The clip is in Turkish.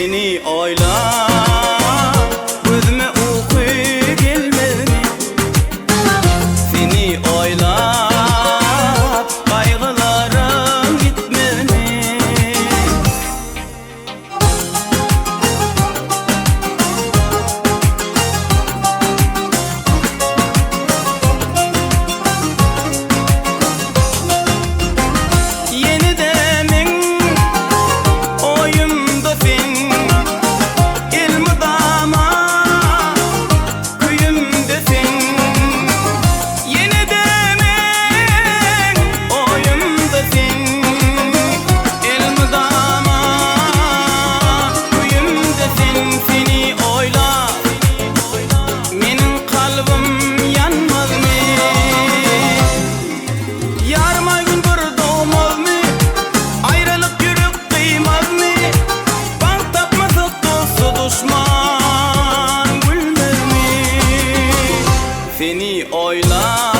seni oylar Seni oylap